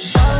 Bye.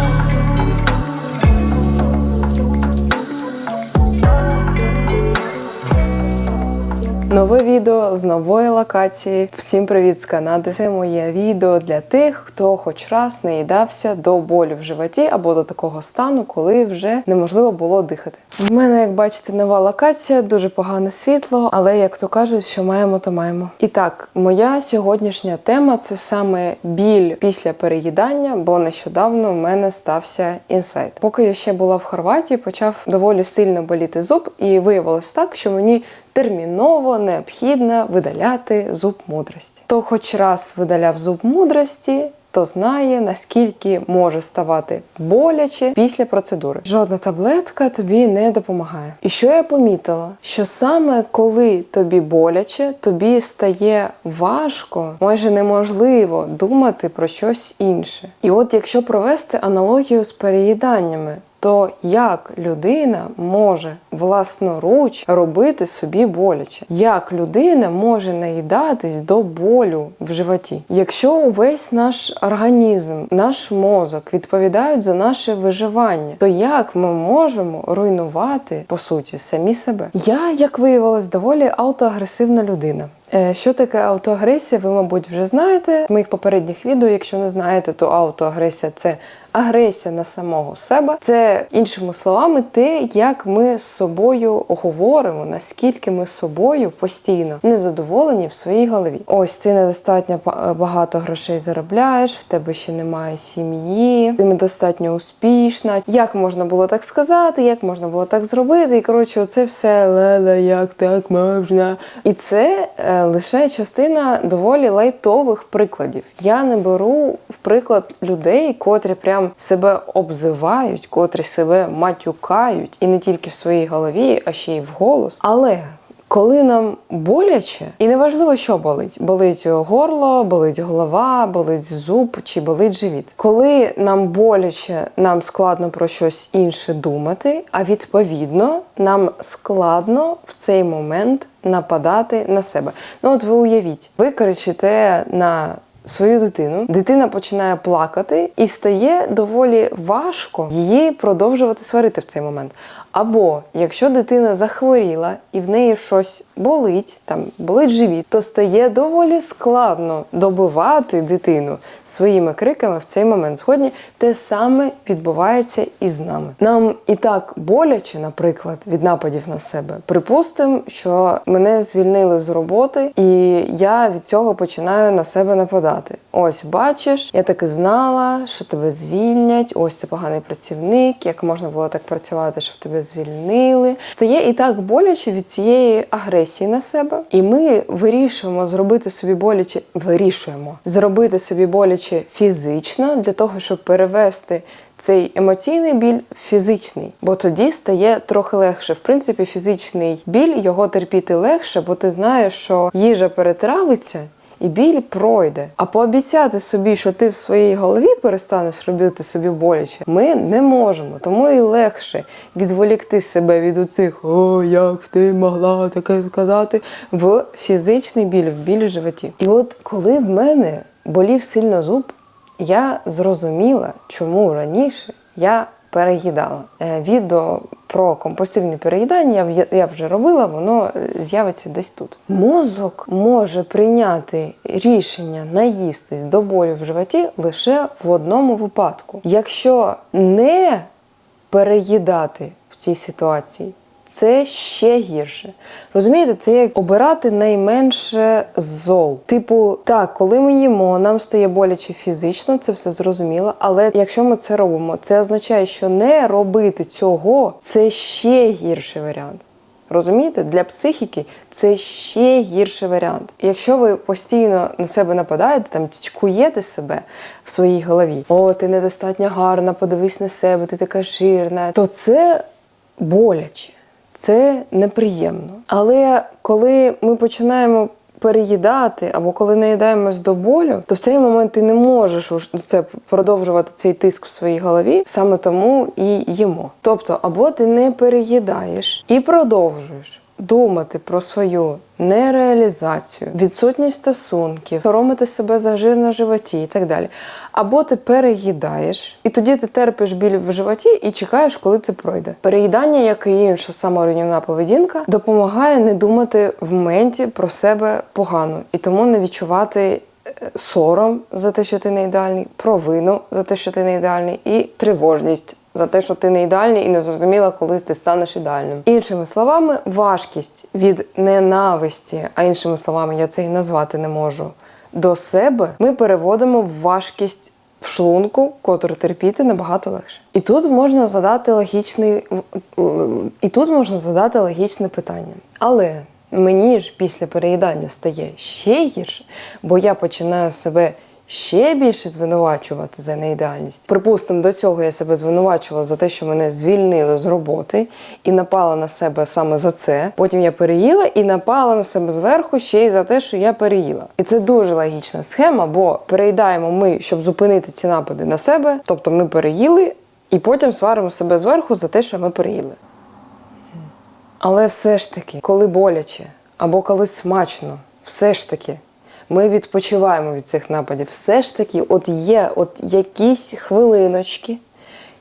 З нової локації. Всім привіт з Канади. Це моє відео для тих, хто хоч раз не їдався до болю в животі або до такого стану, коли вже неможливо було дихати. В мене, як бачите, нова локація, дуже погане світло, але як то кажуть, що маємо, то маємо. І так, моя сьогоднішня тема це саме біль після переїдання, бо нещодавно в мене стався інсайт. Поки я ще була в Хорватії, почав доволі сильно боліти зуб, і виявилось так, що мені терміново необхідно видаляти зуб мудрості. Хто хоч раз видаляв зуб мудрості, то знає, наскільки може ставати боляче після процедури. Жодна таблетка тобі не допомагає. І що я помітила? Що саме коли тобі боляче, тобі стає важко, майже неможливо думати про щось інше. І от якщо провести аналогію з переїданнями, то як людина може власноруч робити собі боляче? Як людина може наїдатись до болю в животі? Якщо увесь наш організм, наш мозок відповідають за наше виживання, то як ми можемо руйнувати по суті самі себе? Я, як виявилось, доволі аутоагресивна людина. Е, Що таке аутоагресія? Ви, мабуть, вже знаєте з моїх попередніх відео. Якщо не знаєте, то аутоагресія це агресія на самого себе. Це іншими словами, те, як ми з собою говоримо, наскільки ми з собою постійно незадоволені в своїй голові. Ось ти недостатньо багато грошей заробляєш, в тебе ще немає сім'ї, ти недостатньо успішна. Як можна було так сказати, як можна було так зробити? І коротше, оце все леле, як так можна. І це е, лише частина доволі лайтових прикладів. Я не беру в приклад людей, котрі прям себе обзивають, котрі себе матюкають, і не тільки в своїй голові, а ще й вголос. Але коли нам боляче, і неважливо, що болить: болить горло, болить голова, болить зуб чи болить живіт. Коли нам боляче, нам складно про щось інше думати, а відповідно нам складно в цей момент нападати на себе. Ну от ви уявіть, ви кричите на свою дитину, дитина починає плакати і стає доволі важко її продовжувати сварити в цей момент. Або якщо дитина захворіла і в неї щось болить, там болить живіт, то стає доволі складно добивати дитину своїми криками в цей момент. Згодні те саме відбувається і з нами. Нам і так боляче, наприклад, від нападів на себе. Припустимо, що мене звільнили з роботи, і я від цього починаю на себе нападати. Ось бачиш, я таки знала, що тебе звільнять. Ось ти поганий працівник, як можна було так працювати, щоб тебе. Стає і так боляче від цієї агресії на себе, і ми вирішуємо зробити собі боляче, вирішуємо зробити собі боляче фізично для того, щоб перевести. Цей емоційний біль фізичний, бо тоді стає трохи легше. В принципі, фізичний біль його терпіти легше, бо ти знаєш, що їжа перетравиться. І біль пройде. А пообіцяти собі, що ти в своїй голові перестанеш робити собі боляче, ми не можемо. Тому і легше відволікти себе від оцих О, як ти могла таке сказати в фізичний біль, в біль животі. І от коли в мене болів сильно зуб, я зрозуміла, чому раніше я переїдала. Е, Відео про компульсивне переїдання я вже робила, воно е, з'явиться десь тут. Мозок може прийняти рішення наїстись до болю в животі лише в одному випадку. Якщо не переїдати в цій ситуації, це ще гірше. Розумієте, це як обирати найменше зол. Типу, так, коли ми їмо, нам стає боляче фізично, це все зрозуміло. Але якщо ми це робимо, це означає, що не робити цього це ще гірший варіант. Розумієте, для психіки це ще гірший варіант. Якщо ви постійно на себе нападаєте, там чкуєте себе в своїй голові, о, ти недостатньо гарна, подивись на себе, ти така жирна, то це боляче, це неприємно. Але коли ми починаємо переїдати або коли наїдаємось до болю, то в цей момент ти не можеш це продовжувати цей тиск в своїй голові, саме тому і їмо. Тобто, або ти не переїдаєш і продовжуєш думати про свою нереалізацію, відсутність стосунків, соромити себе за жир на животі і так далі. Або ти переїдаєш, і тоді ти терпиш біль в животі і чекаєш, коли це пройде. Переїдання, як і інша саморівнівна поведінка, допомагає не думати в моменті про себе погано і тому не відчувати. е, Сором за те, що ти не ідеальний, провину за те, що ти не ідеальний, і тривожність за те, що ти не ідеальний і не зрозуміла, коли ти станеш ідеальним. Іншими словами, важкість від ненависті, а іншими словами, я це і назвати не можу. До себе ми переводимо в важкість в шлунку, котру терпіти набагато легше. І тут можна задати логічний і тут можна задати логічне питання. Але мені ж після переїдання стає ще гірше, бо я починаю себе ще більше звинувачувати за неідеальність. Припустимо, до цього я себе звинувачувала за те, що мене звільнили з роботи і напала на себе саме за це. Потім я переїла і напала на себе зверху ще й за те, що я переїла. І це дуже логічна схема, бо переїдаємо ми, щоб зупинити ці напади на себе. Тобто ми переїли і потім сваримо себе зверху за те, що ми переїли. Але все ж таки, коли боляче або коли смачно, все ж таки. Ми відпочиваємо від цих нападів. Все ж таки, от є от якісь хвилиночки,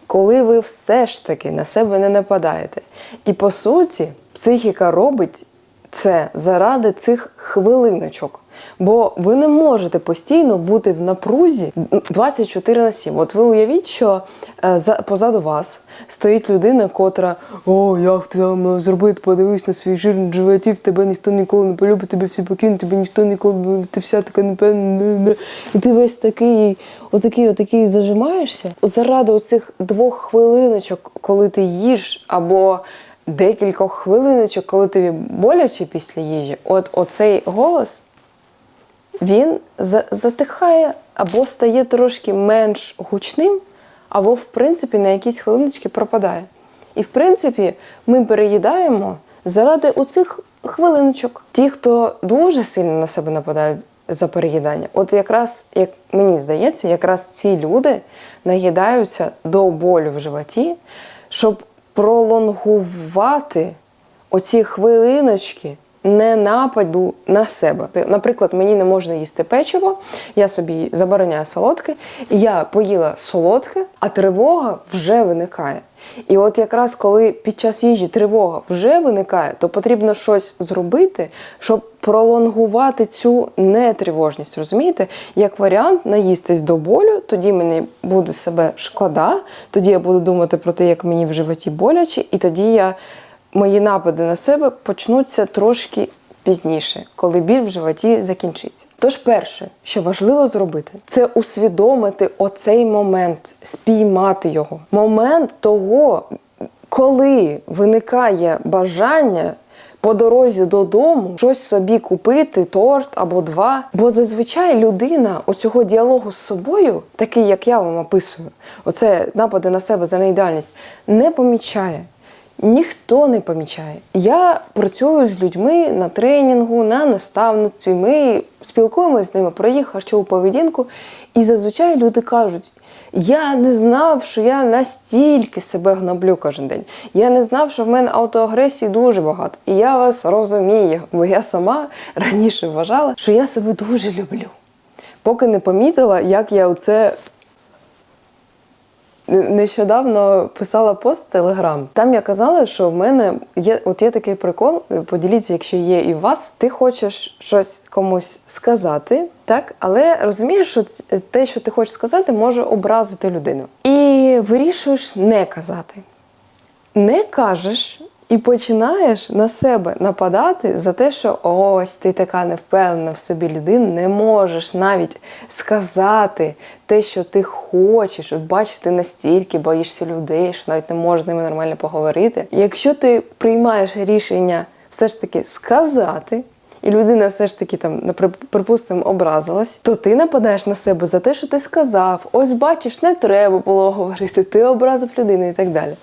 коли ви все ж таки на себе не нападаєте. І по суті, психіка робить це заради цих хвилиночок. Бо ви не можете постійно бути в напрузі 24 на 7. От ви уявіть, що е, за, позаду вас стоїть людина, котра о, як ти там зробити, подивись на свій жир на животів, тебе ніхто ніколи не полюбить, тебе всі покинуть, тебе ніхто ніколи не ти вся така непевна. І ти весь такий, отакий, отакий зажимаєшся. Заради оцих двох хвилиночок, коли ти їш, або декількох хвилиночок, коли тобі боляче після їжі, от оцей голос він за- затихає або стає трошки менш гучним, або, в принципі, на якісь хвилиночки пропадає. І, в принципі, ми переїдаємо заради оцих хвилиночок. Ті, хто дуже сильно на себе нападають за переїдання, от якраз, як мені здається, якраз ці люди наїдаються до болю в животі, щоб пролонгувати оці хвилиночки не нападу на себе. Наприклад, мені не можна їсти печиво, я собі забороняю солодке, я поїла солодке, а тривога вже виникає. І от якраз коли під час їжі тривога вже виникає, то потрібно щось зробити, щоб пролонгувати цю нетривожність. Розумієте? Як варіант, наїстись до болю, тоді мені буде себе шкода, тоді я буду думати про те, як мені в животі боляче, і тоді я мої напади на себе почнуться трошки пізніше, коли біль в животі закінчиться. Тож, перше, що важливо зробити, це усвідомити оцей момент, спіймати його. Момент того, коли виникає бажання. По дорозі додому щось собі купити, торт або два. Бо зазвичай людина оцього діалогу з собою, такий як я вам описую, оце напади на себе за неідеальність, не помічає. Ніхто не помічає. Я працюю з людьми на тренінгу, на наставництві. Ми спілкуємося з ними про їх харчову поведінку, і зазвичай люди кажуть. Я не знав, що я настільки себе гноблю кожен день. Я не знав, що в мене аутоагресії дуже багато. І я вас розумію, бо я сама раніше вважала, що я себе дуже люблю. Поки не помітила, як я оце Нещодавно писала пост в Телеграм. Там я казала, що в мене є от є такий прикол. Поділіться, якщо є і у вас. Ти хочеш щось комусь сказати, так, але розумієш, що те, що ти хочеш сказати, може образити людину. І вирішуєш не казати. Не кажеш і починаєш на себе нападати за те, що ось ти така невпевнена в собі людина, не можеш навіть сказати те, що ти хочеш. От бачиш, ти настільки боїшся людей, що навіть не можеш з ними нормально поговорити. Якщо ти приймаєш рішення все ж таки сказати. І людина все ж таки там, припустимо, образилась, то ти нападаєш на себе за те, що ти сказав. Ось бачиш, не треба було говорити, ти образив людину і так далі.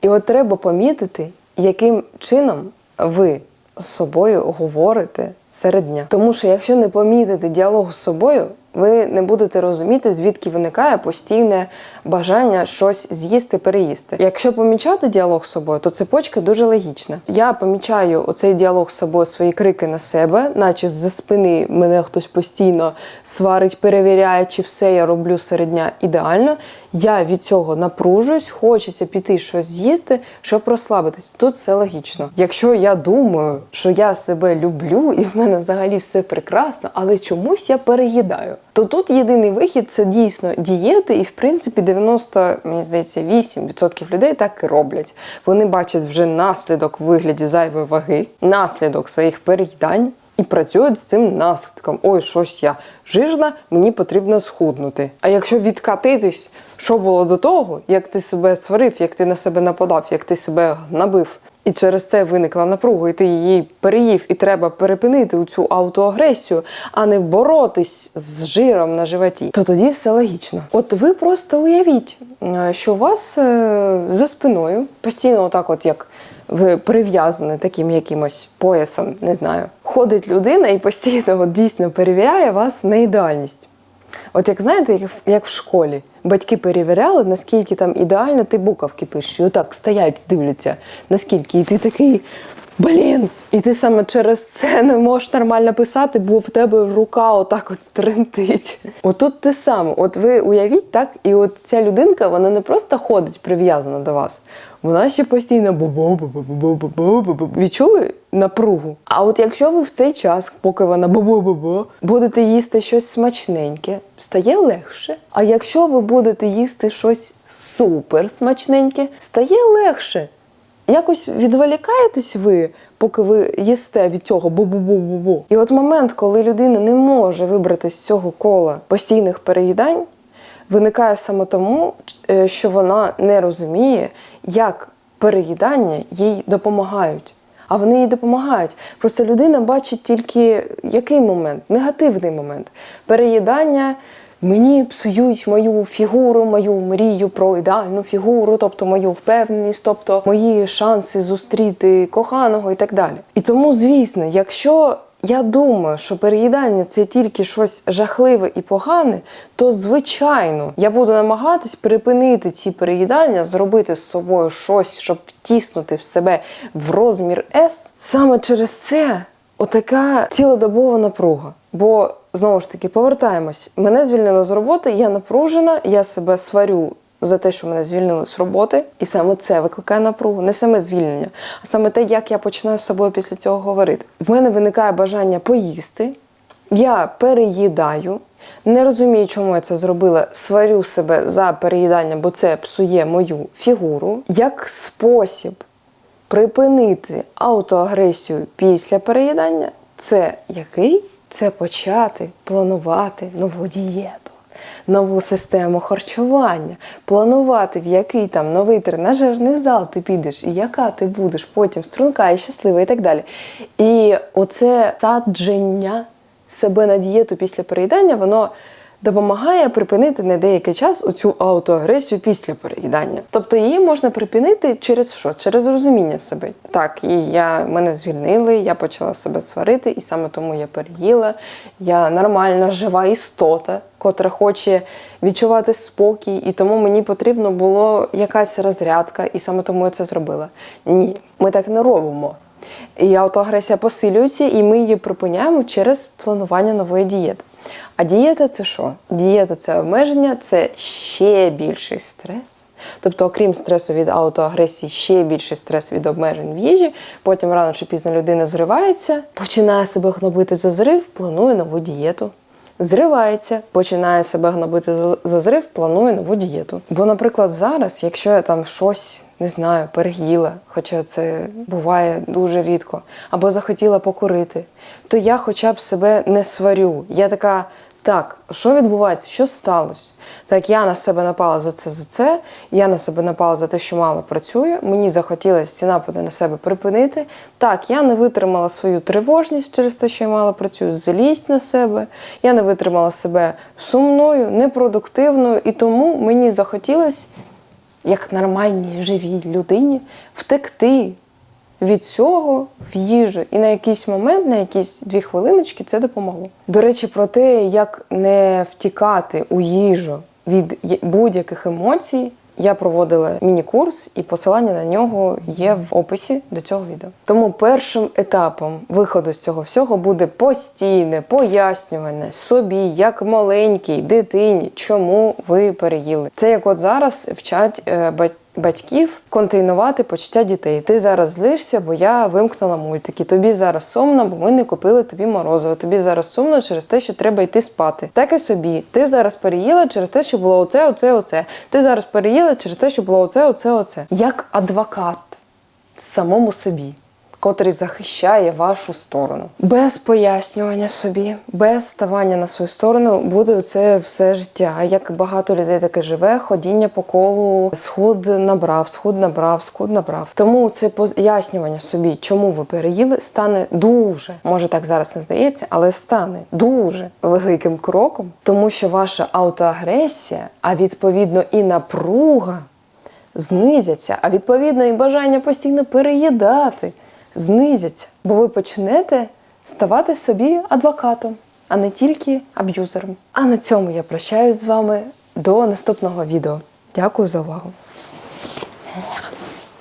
І от треба помітити, яким чином ви з собою говорите серед дня. Тому що якщо не помітити діалогу з собою, ви не будете розуміти, звідки виникає постійне бажання щось з'їсти, переїсти. Якщо помічати діалог з собою, то цепочка дуже логічна. Я помічаю оцей діалог з собою, свої крики на себе, наче з-за спини мене хтось постійно сварить, перевіряє, чи все я роблю серед дня ідеально. Я від цього напружуюсь, хочеться піти щось з'їсти, щоб розслабитись. Тут все логічно. Якщо я думаю, що я себе люблю і в мене взагалі все прекрасно, але чомусь я переїдаю, то тут єдиний вихід це дійсно дієти, і в принципі 90, мені здається, 8% людей так і роблять. Вони бачать вже наслідок в вигляді зайвої ваги, наслідок своїх переїдань. І працюють з цим наслідком. Ой, щось я жирна, мені потрібно схуднути. А якщо відкатитись, що було до того, як ти себе сварив, як ти на себе нападав, як ти себе набив, і через це виникла напруга, і ти її переїв, і треба перепинити цю аутоагресію, а не боротись з жиром на животі, то тоді все логічно. От ви просто уявіть, е, що у вас е, за спиною постійно, отак, от як ви прив'язані таким якимось поясом, не знаю, ходить людина і постійно от дійсно перевіряє вас на ідеальність. От як знаєте, як в, як в школі батьки перевіряли, наскільки там ідеально ти буковки пишеш, і отак стоять, дивляться, наскільки, і ти такий. Блін, і ти саме через це не можеш нормально писати, бо в тебе рука отак от тремтить. Отут те саме. От ви уявіть так, і от ця людинка, вона не просто ходить прив'язана до вас, вона ще постійно відчули напругу. А от якщо ви в цей час, поки вона будете їсти щось смачненьке, стає легше. А якщо ви будете їсти щось супер смачненьке, стає легше. Якось відволікаєтесь ви, поки ви їсте від цього бу-бу-бу-бу-бу. І от момент, коли людина не може вибрати з цього кола постійних переїдань, виникає саме тому, е, що вона не розуміє, як переїдання їй допомагають. А вони їй допомагають. Просто людина бачить тільки який момент? Негативний момент. Переїдання мені псують мою фігуру, мою мрію про ідеальну фігуру, тобто мою впевненість, тобто мої шанси зустріти коханого і так далі. І тому, звісно, якщо я думаю, що переїдання це тільки щось жахливе і погане, то звичайно я буду намагатись припинити ці переїдання, зробити з собою щось, щоб втіснути в себе в розмір S. Саме через це отака цілодобова напруга. Бо знову ж таки повертаємось. Мене звільнили з роботи, я напружена, я себе сварю за те, що мене звільнили з роботи, і саме це викликає напругу, не саме звільнення, а саме те, як я починаю з собою після цього говорити. В мене виникає бажання поїсти, я переїдаю. Не розумію, чому я це зробила. Сварю себе за переїдання, бо це псує мою фігуру. Як спосіб припинити аутоагресію після переїдання, це який? Це почати планувати нову дієту, нову систему харчування, планувати, в який там новий тренажерний зал ти підеш, і яка ти будеш потім струнка і щаслива, і так далі. І оце садження себе на дієту після переїдання, воно допомагає припинити на деякий час оцю аутоагресію після переїдання. Тобто її можна припинити через що? Через розуміння себе. Так, і я мене звільнили, я почала себе сварити, і саме тому я переїла. Я нормальна, жива істота, котра хоче відчувати спокій, і тому мені потрібно було якась розрядка, і саме тому я це зробила. Ні, ми так не робимо. І аутоагресія посилюється, і ми її припиняємо через планування нової дієти. А дієта це що? Дієта це обмеження, це ще більший стрес. Тобто, окрім стресу від аутоагресії, ще більший стрес від обмежень в їжі. Потім рано чи пізно людина зривається, починає себе гнобити за зрив, планує нову дієту. Зривається, починає себе гнобити за- зрив, планує нову дієту. Бо, наприклад, зараз, якщо я там щось не знаю, переїла, хоча це буває дуже рідко, або захотіла покурити, то я хоча б себе не сварю. Я така, так, що відбувається? Що сталося? Так, я на себе напала за це, за це, я на себе напала за те, що мало працюю. Мені захотілося ці напади на себе припинити. Так, я не витримала свою тривожність через те, що я мало працюю, злість на себе. Я не витримала себе сумною, непродуктивною, і тому мені захотілося як нормальній живій людині втекти від цього в їжу. І на якийсь момент, на якісь дві хвилиночки це допомогло. До речі, про те, як не втікати у їжу від будь-яких емоцій. Я проводила міні-курс, і посилання на нього є в описі до цього відео. Тому першим етапом виходу з цього всього буде постійне пояснювання собі, як маленькій дитині, чому ви переїли. Це як от зараз вчать е, бать- Батьків контейнувати почуття дітей. Ти зараз злишся, бо я вимкнула мультики. Тобі зараз сумно, бо ми не купили тобі морозиво. Тобі зараз сумно через те, що треба йти спати. Так і собі. Ти зараз переїла через те, що було оце, оце, оце. Ти зараз переїла через те, що було оце, оце, оце. Як адвокат самому собі. Котрий захищає вашу сторону. Без пояснювання собі, без ставання на свою сторону буде це все життя. Як багато людей таке живе, ходіння по колу, схуд набрав, схуд набрав, схуд набрав. Тому це пояснювання собі, чому ви переїли, стане дуже, може так зараз не здається, але стане дуже великим кроком, тому що ваша аутоагресія, а відповідно і напруга знизяться, а відповідно і бажання постійно переїдати знизяться, бо ви почнете ставати собі адвокатом, а не тільки аб'юзером. А на цьому я прощаюсь з вами до наступного відео. Дякую за увагу.